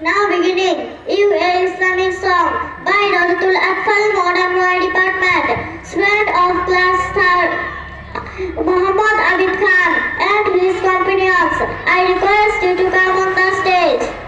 Now beginning You Islamic Song by Nazatul Atfal Modern Law Department, student of class 3, Muhammad Abid Khan and his companions. I request you to come on the stage.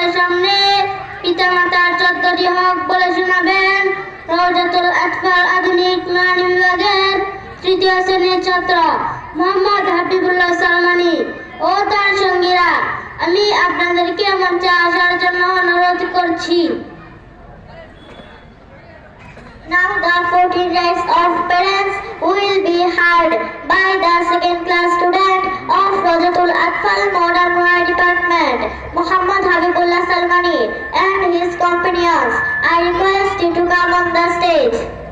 সবাই সামনে পিতামাতার চত্বরটি হক বলে শোনাবেন। রওজাতুল আতফাল আধুনিক মান বিভাগের তৃতীয় শ্রেণির ছাত্র মোহাম্মদ হাবিবুল্লাহ সালমানি ও তার সঙ্গীরা। আমি আপনাদেরকে মঞ্চে আসার জন্য অনুরোধ করছি। Now the 14 days of parents will be heard by the second class student of Rajatul Atfal Modern World Department, Muhammad Habibullah Salmani and his companions. I request you to come on the stage.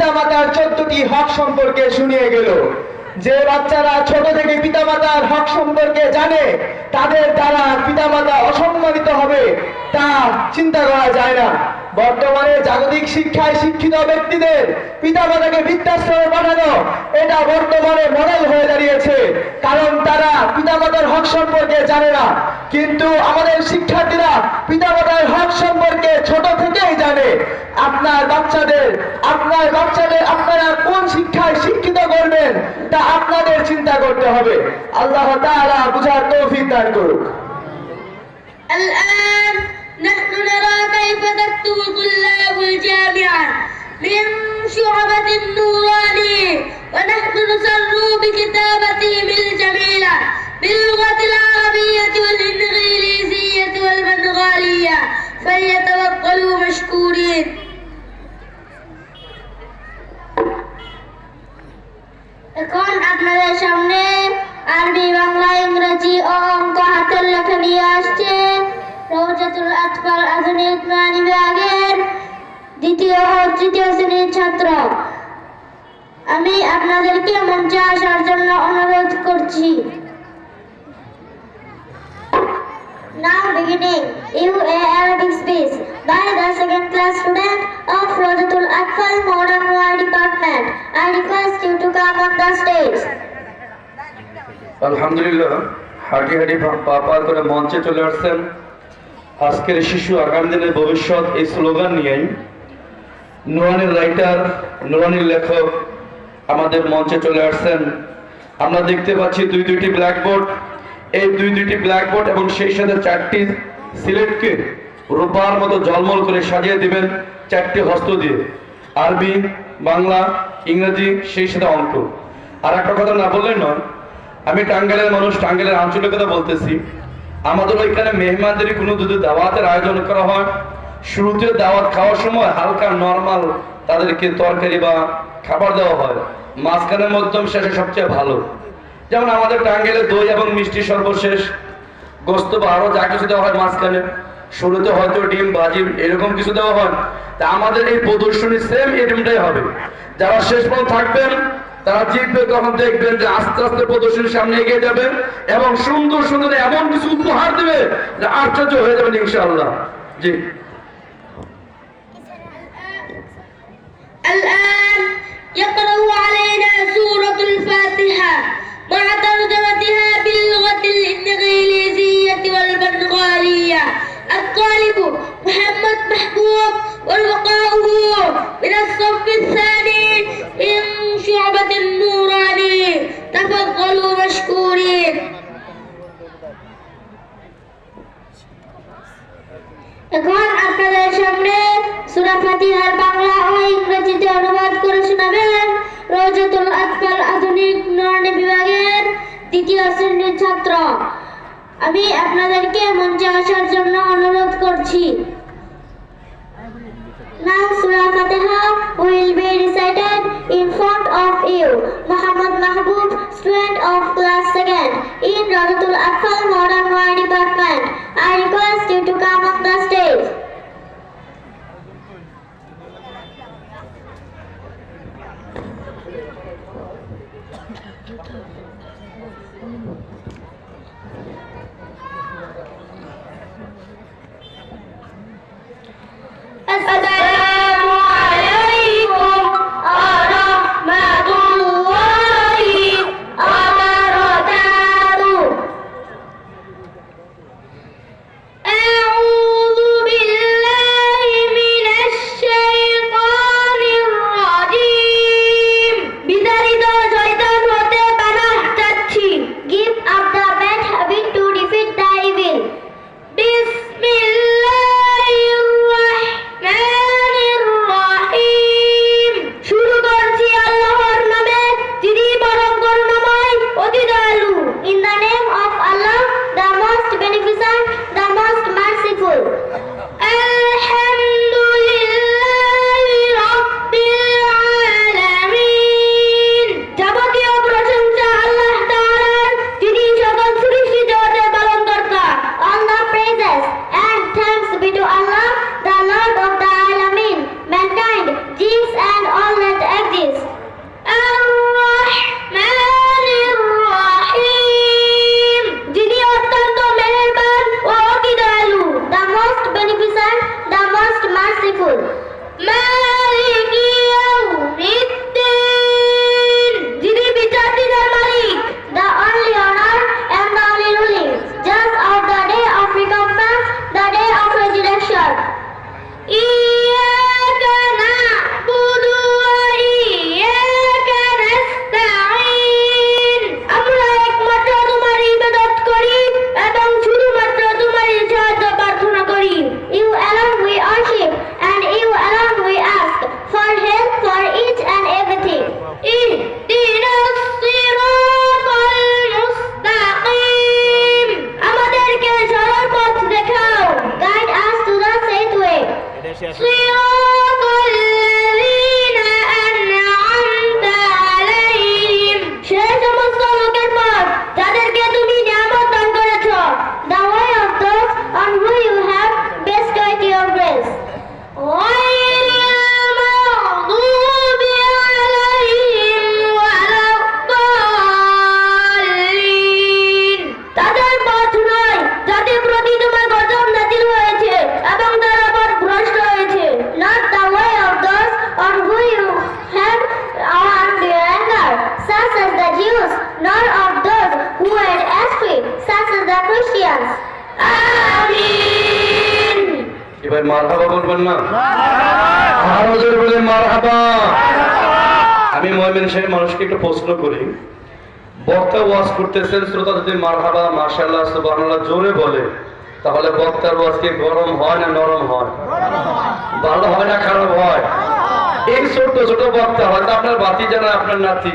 পিতামাতার চোদ্দটি হক সম্পর্কে শুনিয়ে গেল। যে বাচ্চারা ছোট থেকে পিতামাতার হক সম্পর্কে জানে, তাদের দ্বারা পিতামাতা অসম্মানিত হবে, তা চিন্তা করা যায় না। বর্তমানে জাগতিক শিক্ষায় শিক্ষিত ব্যক্তিদের পিতামাতাকে বৃদ্ধাশ্রমে পাঠানো এটা বর্তমানে মডেল হয়ে দাঁড়িয়েছে কারণ তারা পিতামাতার হক সম্পর্কে জানে না কিন্তু আমাদের শিক্ষার্থীরা পিতামাতার হক সম্পর্কে ছোট থেকেই জানে আপনার বাচ্চাদের আপনার বাচ্চাদের আপনারা কোন শিক্ষায় শিক্ষিত করবেন তা আপনাদের চিন্তা করতে হবে আল্লাহ তাআলা বুঝার তৌফিক দান করুক الآن نحن نرى كيف تكتب طلاب الجامعة من شعبة النوراني ونحن نسر بكتابتهم الجميلة باللغة العربية والإنجليزية والبنغالية فليتفضلوا مشكورين এখন আপনাদের সামনে আরবি বাংলা ইংরেজি ও অঙ্ক হাতের লেখা নিয়ে আসছে রৌজাতুল আতফাল আধুনিক মান বিভাগের দ্বিতীয় ও তৃতীয় শ্রেণির ছাত্র আমি আপনাদেরকে মঞ্চে আসার জন্য অনুরোধ করছি Now beginning UA Arabic speech by the second class student of Rojatul Akfal Modern World Department. I request you to come on the stage. আলহামদুলিল্লাহ হাঁটি হাঁটি পা পা করে মঞ্চে চলে আসছেন আজকের শিশু আগামী দিনের ভবিষ্যৎ এই স্লোগান নিয়েই নুরানির রাইটার, নুরানির লেখক আমাদের মঞ্চে চলে আসছেন। আমরা দেখতে পাচ্ছি দুই দুইটি ব্ল্যাকবোর্ড। এই দুই দুইটি ব্ল্যাকবোর্ড এবং সেই সাথে চারটি সিলেটকে রূপার মতো জলমল করে সাজিয়ে দিবেন চারটি হস্ত দিয়ে। আরবি, বাংলা, ইংরেজি, সেই সাথে অঙ্ক। আর একটা কথা না বললেই নয়, আমি টাঙ্গাইলের মানুষ, টাঙ্গাইলের আঞ্চলিকতা বলতেছি। আমাদের ওইখানে মেহমানদের কোনো যদি দাওয়াতের আয়োজন করা হয়, শুরুতে দাওয়াত খাওয়ার সময় হালকা নর্মাল তাদেরকে তরকারি বা খাবার দেওয়া হয়। মাঝখানের মধ্যম শেষে সবচেয়ে ভালো। যেমন আমাদের টাঙ্গেলে দই এবং মিষ্টি সর্বশেষ। গোস্ত বা আরও যা কিছু দেওয়া হয় মাঝখানে। শুরুতে হয়তো ডিম ভাজি এরকম কিছু দেওয়া হয় তা আমাদের এই প্রদর্শনী সেম এরকমটাই হবে যারা শেষ পর্যন্ত থাকবেন তারা জিতবে তখন দেখবেন যে আস্তে আস্তে প্রদর্শনীর সামনে এগিয়ে যাবে এবং সুন্দর সুন্দর এমন কিছু উপহার দেবে যে আশ্চর্য হয়ে যাবেন ইনশাআল্লাহ জি الآن والوقاؤه من الصف الثاني من شعبة النوراني. تفضلوا مشكورين. এখন আপনাদের সামনে সুরা ফাতিহার বাংলা ও ইংরেজিতে অনুবাদ করে শোনাবেন রোজাতুল আতফাল আধুনিক নরণী বিভাগের দ্বিতীয় শ্রেণির ছাত্র। আমি আপনাদেরকে মঞ্চে আসার জন্য অনুরোধ করছি। Now Surah Fatiha will be recited in front of you. Muhammad Mahbub, student of class 2nd in Radatul Atfal Modern War Department. I request you to come আমি ময়মেন সাহেব মানুষকে একটু প্রশ্ন করি। বক্তা ওয়াজ করতেছেন, শ্রোতা যদি মারহাবা মার্শাল্লাহ সুবহানাল্লাহ, জোরে বলে, তাহলে বক্তার ওয়াজ কি গরম হয় না নরম হয়? ভালো হয় না খারাপ হয়? এই ছোট ছোট বক্তা হয়তো আপনার বাতি জানা আপনার নাতি,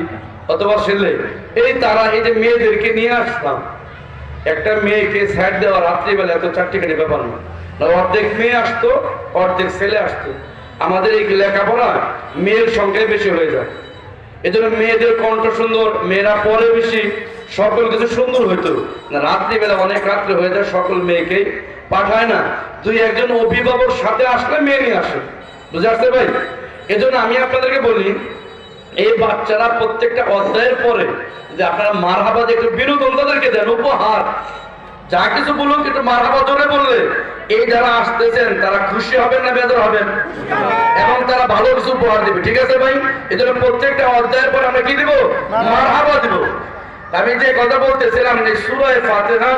অথবা ছেলে। এই তারা, এই যে মেয়েদেরকে নিয়ে আসলাম, একটা মেয়েকে স্যাট দেওয়া রাত্রিবেলা এত চারটিখানি ব্যাপার না না। অর্ধেক মেয়ে আসতো, অর্ধেক ছেলে আসতো। আমাদের এই লেখাপড়া মেয়ের সংখ্যায় বেশি হয়ে যায়। এজন্য মেয়েদের কণ্ঠ সুন্দর, মেয়েরা পরে বেশি, সকল কিছু সুন্দর হইতো। রাত্রিবেলা অনেক রাত্রে হয়ে যায়, সকল মেয়েকে পাঠায় না। দুই একজন অভিভাবক সাথে আসলে মেয়ে নিয়ে আসে। বুঝে আসছে ভাই? এজন্য আমি আপনাদেরকে বলি, এই বাচ্চারা প্রত্যেকটা অধ্যায়ের পরে যে আপনারা মার হাবাদ একটু বিনোদন তাদেরকে দেন, উপহার। যা কিছু বলুক একটু মার হাবা জোরে বললে। এই যারা আসতেছেন, তারা খুশি হবেন না বেদর হবেন? এবং তারা ভালো কিছু উপহার দিবে। ঠিক আছে ভাই? এই জন্য প্রত্যেকটা অধ্যায়ের পরে আমরা কি দিব? মার হাবা দিব। আমি যে কথা বলতেছিলাম যে সুরায় ফাতেহা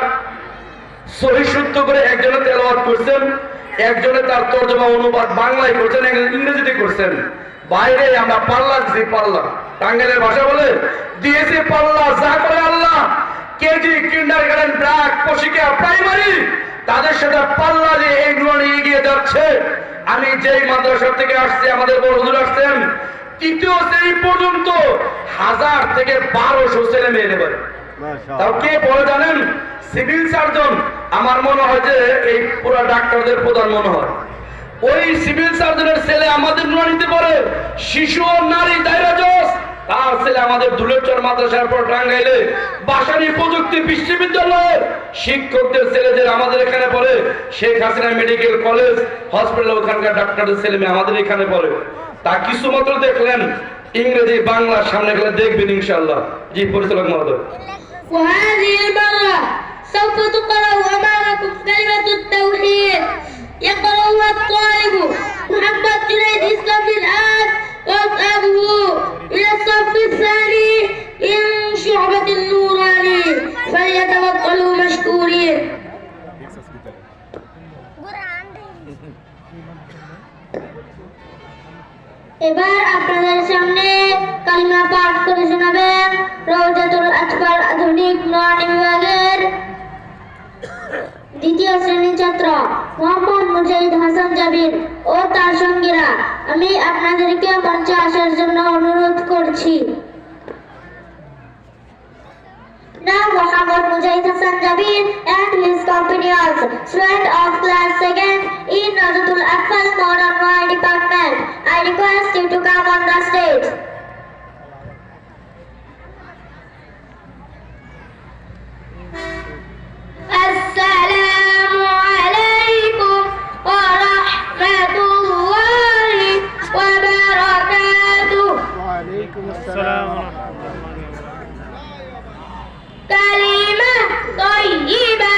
সহি শুদ্ধ করে একজনে তেলাওয়াত করছেন, একজনে তার তর্জমা অনুবাদ বাংলায় করছেন, একজন ইংরেজিতে করছেন। বাইরে আমরা পাল্লা দিছি, পাল্লা। টাঙ্গাইলের ভাষা বলে, দিয়েছি পাল্লা, যা করে আল্লাহ। KG kindergarten BRAC Proshika primary তাদের সাথে পাল্লা দিয়ে এই নুরানি এগিয়ে যাচ্ছে। আমি যেই মাদ্রাসা থেকে আসছি আমাদের বড় হুজুর আসছেন তৃতীয় শ্রেণি পর্যন্ত হাজার থেকে বারোশো ছেলে মেয়ে নেবেন তাও কে বলে জানেন? Civil surgeon. আমার মনে হয় যে এই পুরো ডাক্তারদের প্রধান মনে হয়। ওই সিভিল সার্জনের ছেলে আমাদের নিতে পারে শিশু ও নারী দায়রাজস তার ছেলে আমাদের দুলেশ্বর মাদ্রাসার পর টাঙ্গাইলে বাসানি প্রযুক্তি বিশ্ববিদ্যালয়ের শিক্ষকদের ছেলেদের আমাদের এখানে পড়ে Sheikh Hasina medical college hospital ওখানকার ডাক্তারদের ছেলে মেয়ে আমাদের এখানে পড়ে তা কিছু মাত্র দেখলেন ইংরেজি বাংলা সামনে গেলে দেখবেন ইনশাল্লাহ জি পরিচালক মহোদয় وهذه المرة سوف تقرأ أمامكم كلمة التوحيد يقرأها الطالب محمد جنيد إسلام الآن وأصحابه إلى الصف الثاني من شعبة النوراني فليتفضلوا مشكورين এবার আপনাদের সামনে কালিমা পাঠ করে শোনাবেন রৌজাতুল আজফার আধুনিক নয় বিভাগের দ্বিতীয় শ্রেণীর ছাত্র মোহাম্মদ মুজাহিদ হাসান জাবির ও তার সঙ্গীরা আমি আপনাদেরকে মঞ্চে আসার জন্য অনুরোধ করছি Now Muhammad Mujahid Hassan Jabir and his companions, student of class 2nd in Nazatul Akfal Modern Law Department. I request you to come on the stage. السلام কালিমা তৈবা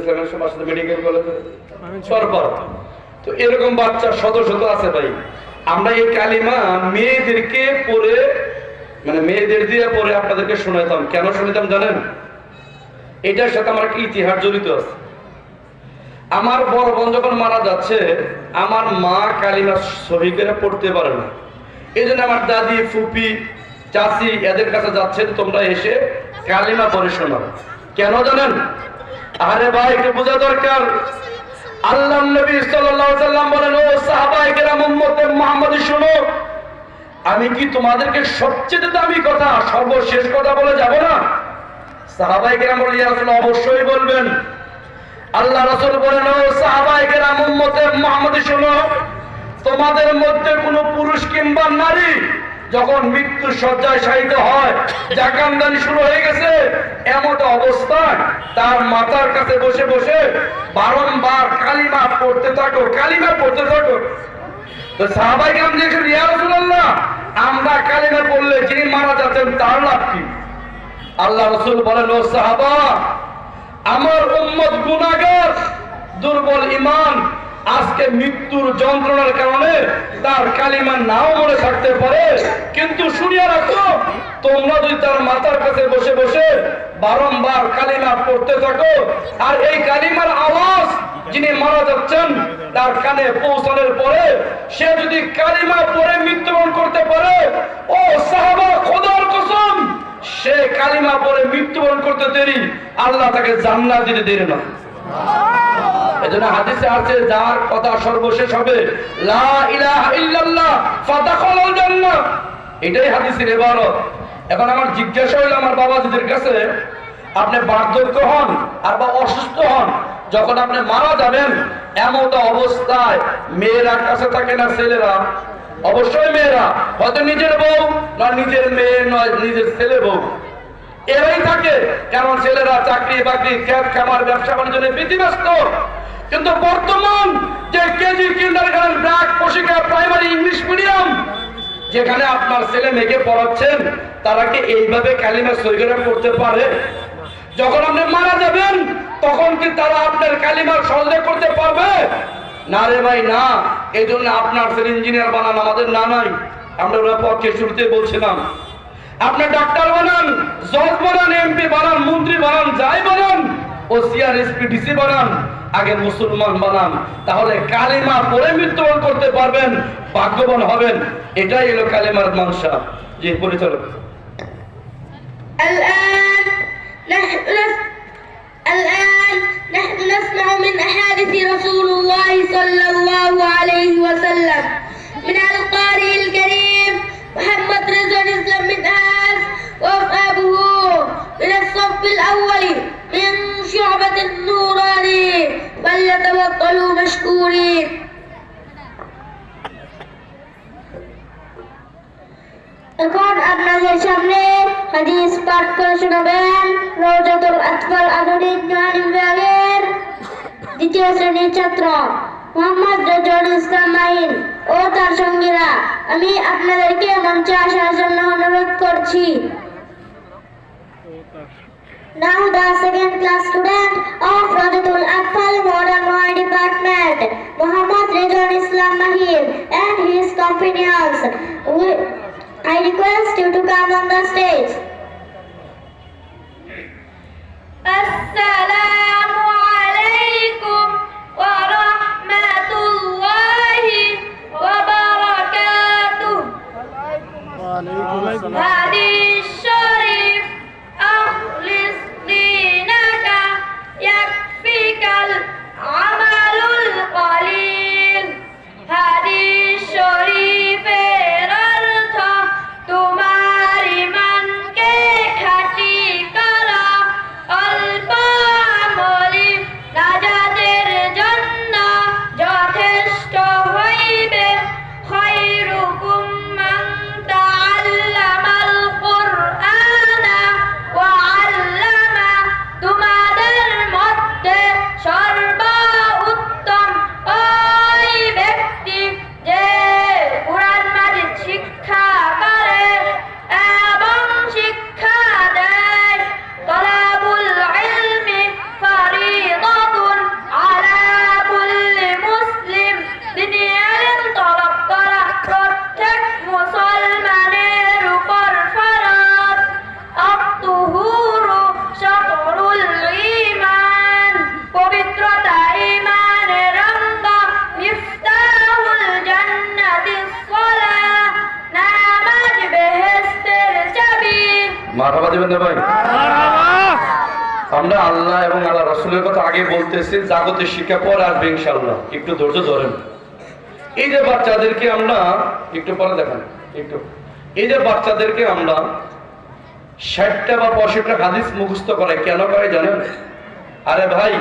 ইসলামের সাথে মেডিকেল কলেজ। তো এরকম বাচ্চা শত শত আছে ভাই। আমরা এই কালিমা মেয়েদেরকে পড়ে মানে মেয়েদের দিয়ে পড়ে আপনাদেরকে শোনাতাম কেন শোনাতাম জানেন? এটার সাথে আমার একটা ইতিহাস জড়িত আছে। আমার বড় বোন যখন মারা যাচ্ছে আমার মা কালিমা সহি করে পড়তে পারে না। এই জন্য আমার দাদি ফুপি চাচি এদের কাছে যাচ্ছে তোমরা এসে কালিমা পড়ে শোনাও। কেন জানেন? আরে ভাই একটু বোঝা দরকার। আল্লাহ নবী সাল্লাল্লাহু সাল্লাম বলেন, ও সাহাবায়ে কেরাম, উম্মতে মুহাম্মাদি, শোনো। আমি কি তোমাদেরকে সবচেয়ে দামি কথা, সর্বশেষ কথা বলে যাব না? সাহাবায়ে কেরাম বলে, ইয়া রাসূল অবশ্যই বলবেন। আল্লাহ রাসূল বলেন, ও সাহাবায়ে কেরাম, উম্মতে মুহাম্মাদি, শোনো। তোমাদের মধ্যে কোনো পুরুষ কিংবা নারী যখন মৃত্যু সজ্জায় শায়িত হয়, জাকানদানি শুরু হয়ে গেছে, এমত অবস্থায় তার মাথার কাছে বসে বসে বারংবার কালিমা পড়তে থাকো, কালিমা পড়তে থাকো। আমার উম্মত গুনাগার দুর্বল ইমান আজকে মৃত্যুর যন্ত্রণার কারণে তার কালিমা নাও মনে থাকতে পারে। কিন্তু শুনিয়া রাখো, তোমরা যদি তার মাথার কাছে বসে বসে বারংবার কালিমা পড়তে থাকো, আর এই কালিমার আওয়াজ যিনি মারা যাচ্ছেন, তার কানে পৌঁছানোর পরে সে যদি কালিমা পড়ে মৃত্যুবরণ করতে পারে, ও সাহাবা, খোদার কসম, সে কালিমা পড়ে মৃত্যুবরণ করতে দেরি, আল্লাহ তাকে জান্নাত দিতে দেরি না এজন্য হাদিসে আছে, যার কথা সর্বশেষ হবে, লা ইলাহা ইল্লাল্লাহ জান্নাহ। এটাই হাদিসের ইবারত এখন আমার জিজ্ঞাসা হইল আমার কাছে, আপনি বার্ধক্য হন আর বা অসুস্থ হন? যখন আপনি মারা যাবেন এমন অবস্থায় মেয়েরা কাছে থাকে না ছেলেরা? অবশ্যই মেয়েরা। হয়তো নিজের বউ, না নিজের মেয়ে, নয়, নিজের ছেলে বউ। এরাই থাকে। কারণ ছেলেরা চাকরি বাকরি খেত খামার, ব্যবসা বাণিজ্য নিয়ে কিন্তু বর্তমান যে KG kindergarten BRAC Proshika primary, English medium, যেখানে আপনার ছেলে মেয়েকে পড়াচ্ছেন, তারা কি এইভাবে কালিমা সৈগরা করতে পারে? যখন আপনি মারা যাবেন, তখন কি তারা আপনার কালিমার সহজে করতে পারবে? না রে ভাই, না। এই জন্য আপনার ছেলে ইঞ্জিনিয়ার বানান আমাদের না নাই। আমরা পক্ষে শুরুতে বলছিলাম। আপনি ডাক্তার বানান জজ বানান এমপি বানান মন্ত্রী বানান যাই বানান ও সিআর এসপি ডিসি বানান আগে মুসলমান বানান তাহলে কালিমা পড়ে মৃত্যুবরণ করতে পারবেন ভাগ্যবান হবেন এটাই এলো কালিমার মানসা যে পরিচালক الآن نحن نس... الآن نحن نسمع من أحاديث رسول الله صلى الله عليه وسلم من القارئ الكريم محمد رضا الإسلام من آس وأصحابه من الصف الأول من شعبة النوراني فليتفضلوا مشكورين এখন আপনাদের সামনে হাদিস পাঠ করে শোনাবেন রৌজাতুল আতফাল আধুনিক জ্ঞান বিভাগের দ্বিতীয় শ্রেণীর ছাত্র মোহাম্মদ রজল ইসলাম মাহিন ও তার সঙ্গীরা আমি আপনাদেরকে মঞ্চে আসার জন্য অনুরোধ করছি Now the second class student of Radatul Atfal Modern Law Department, Muhammad Ridwan Islam Mahir and his companions. I request you to come on the stage. Assalamu alaikum wa rahmatullahi wa barakatuh. Wa alaikum assalam. আমরা আল্লাহ এবং আল্লাহ রসুলের কথা আগে বলতেছি, জাগতিক শিক্ষা পরে আসবে ইনশাল্লাহ একটু ধৈর্য ধরেন। এই যে বাচ্চাদেরকে আমরা, একটু পরে দেখান, একটু। এই যে বাচ্চাদেরকে আমরা ষাটটা বা পঁয়ষট্টা হাদিস মুখস্থ করে কেন করে জানেন? আরে ভাই,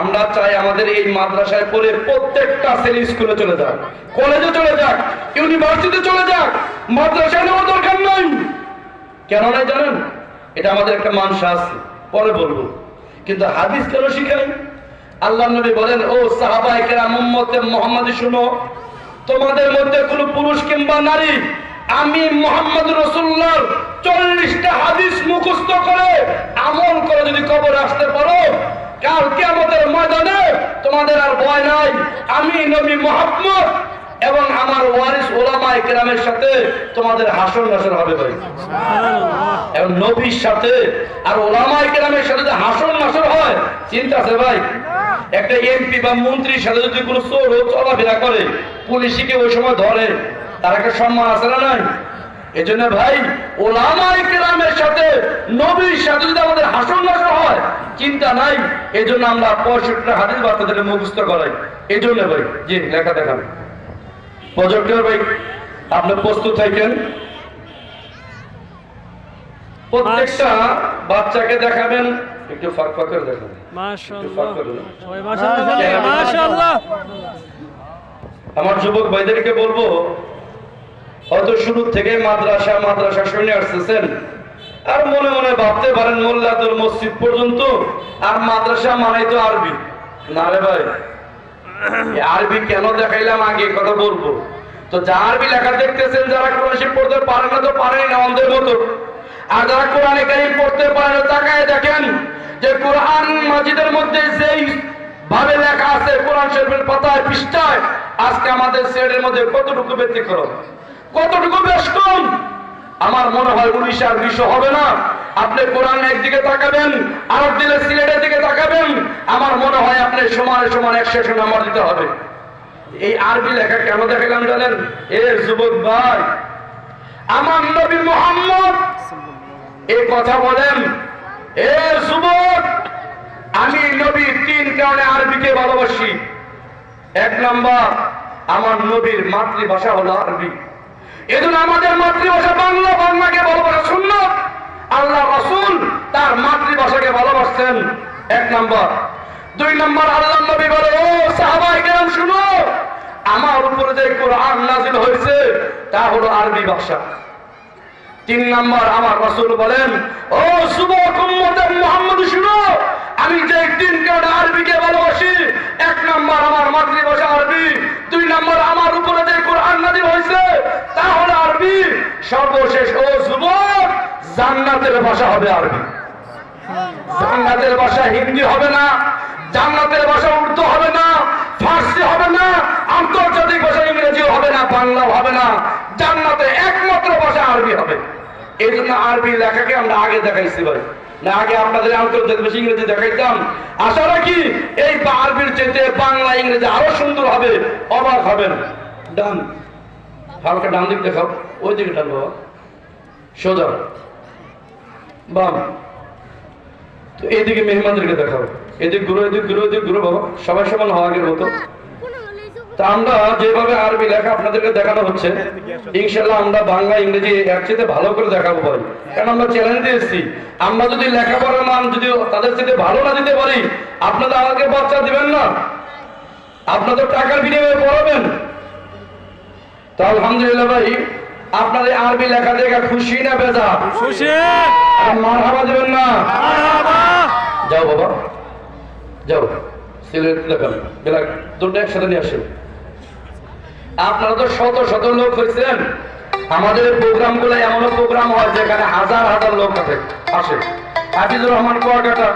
আমরা চাই আমাদের এই মাদ্রাসায় পড়ে প্রত্যেকটা ছেলে স্কুলে চলে যাক, কলেজে চলে যাক, ইউনিভার্সিটিতে চলে যাক, মাদ্রাসায় নেওয়ার দরকার নাই। কেন নাই জানেন? এটা আমাদের একটা মানসা আছে। পরে বলব। কিন্তু হাদিস কেন শিখাই? আল্লাহ নবী বলেন, ও সাহাবাই মোহাম্মদ শুনো, তোমাদের মধ্যে কোনো পুরুষ কিংবা নারী আমি মোহাম্মদ রসুল্লাহ চল্লিশটা হাদিস মুখস্থ করে আমল করে যদি কবর আসতে পারো, কাল কেমতের ময়দানে তোমাদের আর ভয় নাই। আমি নবী মোহাম্মদ এবং আমার ওয়ারিস ওলামা একরামের সাথে তোমাদের হাসন নাসর হবে ভাই। এবং নবীর সাথে আর ওলামা একরামের সাথে যে হাসন নাসর হয় চিন্তা আছে ভাই? একটা এমপি বা মন্ত্রীর সাথে যদি কোনো চোর চলাফেরা করে পুলিশকে ওই সময় ধরে? তার একটা সম্মান আছে না নাই? এই জন্য ভাই ওলামাই কেরামের সাথে নবীর সাথে যদি আমাদের হাসন নাসর হয় চিন্তা নাই। এই জন্য আমরা পঁয়ষট্টি হাদিস বাচ্চাদের মুখস্থ করাই। এই জন্য ভাই জি লেখা দেখান। প্রজেক্টর ভাই। আপনি প্রস্তুত থাকেন। প্রত্যেকটা বাচ্চাকে দেখাবেন একটু ফাঁক ফাঁক করে দেখাবেন। মাশাআল্লাহ। বলে, মাশাআল্লাহ আমার যুবক ভাইদেরকে বলব হয়তো শুরু থেকে মাদ্রাসা মাদ্রাসা শুনে আসতেছেন আর মনে মনে ভাবতে পারেন মোল্লাতুল মসজিদ পর্যন্ত আর মাদ্রাসা মানেই তো আরবি। না রে ভাই। আরবি কেন দেখাইলাম আগে কথা বলব। তো যা আরবি লেখা দেখতেছেন, যারা কোরআন শরীফ পড়তে পারে না তো পারেনি না, অন্ধের মতো। আর যারা কোরআনে কারিম পড়তে পারে না, তাকায় দেখেন যে কোরআন মাজিদের মধ্যে যেই ভাবে লেখা আছে, কোরআন শরীফের পাতায়, পৃষ্ঠায়, আজকে আমাদের সেটের মধ্যে কতটুকু ব্যতিক্রম? কতটুকু বেশ কম আমার মনে হয় উড়িষ্যার বিষয় হবে না। আপনি কোরআন একদিকে তাকাবেন আর দিলে সিলেটের দিকে তাকাবেন, আমার মনে হয় আপনি সমানে সমান এক একশো নাম্বার দিতে হবে। এই আরবি লেখা কেন দেখালাম জানেন? এ যুবক ভাই, আমার নবী মোহাম্মদ এই কথা বলেন, এ যুবক, আমি নবী তিন কারণে আরবিকে ভালোবাসি। এক নাম্বার, আমার নবীর মাতৃভাষা হলো আরবি। এজন্য আমাদের মাতৃভাষা বাংলা বাংলাকে ভালোবাসা শূন্য। আল্লাহ রসুল তার মাতৃভাষাকে ভালোবাসছেন। এক নম্বর। দুই নম্বর, আল্লাহ নবী বলে, ও সাহাবাই কেরাম, শুনো, আমার উপরে যে কোরআন নাজিল হয়েছে, তা হলো আরবি ভাষা। তিন নাম্বার, আমার রসুল বলেন, ও শুভ মোহাম্মদ, শুনো আমি যে তিন কারণে আরবিকে ভালোবাসি, এক নাম্বার আমার মাতৃভাষা আরবি, দুই নাম্বার আমার উপরে যে কোরআন নাজিল হয়েছে তা হলো আরবি। সর্বশেষ ও যুবক, জান্নাতের ভাষা হবে আরবি। জান্নাতের ভাষা হিন্দি হবে না, জান্নাতের ভাষা উর্দু হবে না, ফার্সি হবে না, আন্তর্জাতিক ভাষা ইংরেজি হবে না বাংলা হবে না, জান্নাতে একমাত্র ভাষা আরবি হবে। এই জন্য আরবি লেখাকে আমরা আগে দেখাইছি ভাই। না, আগে আপনাদের আন্তর্জাতিক ভাষা ইংরেজি দেখাইতাম। আশা রাখি এই আরবির চাইতে বাংলা ইংরেজি আরও সুন্দর হবে, অবাক হবেন। ডান। হালকা ডান দিক দেখাও। ওই দিকে ডান বাবা। সোজা। বাম। তো এদিকে মেহমানদেরকে দেখাবো এদিক ঘুরো এদিক ঘুরো এদিক ঘুরো বাবা। সবাই সমান হওয়া আগের মতো। তা আমরা যেভাবে আরবি লেখা আপনাদেরকে দেখানো হচ্ছে ইনশাল্লাহ আমরা বাংলা ইংরেজি এক সাথে ভালো করে দেখাবো ভাই। কারণ আমরা চ্যালেঞ্জ এসেছি? আমরা যদি লেখাপড়ার মান যদি তাদের সাথে ভালো না দিতে পারি আপনাদের আমাকে বাচ্চা দিবেন না। আপনাদের টাকার বিনিময়ে পড়াবেন। তো আলহামদুলিল্লাহ ভাই আপনাদের আরবি লেখা দেখে খুশি না বেজা খুশি। মার হাবা দেবেন না। যাও বাবা যাও। সিলেট দেখান বেলা দুটো একসাথে নিয়ে আসেন। আপনারা তো শত শত লোক হয়েছিলেন। আমাদের প্রোগ্রামগুলো এমন প্রোগ্রাম হয় যেখানে হাজার হাজার লোক আসে। হাফিজুর রহমান কুয়াকাটা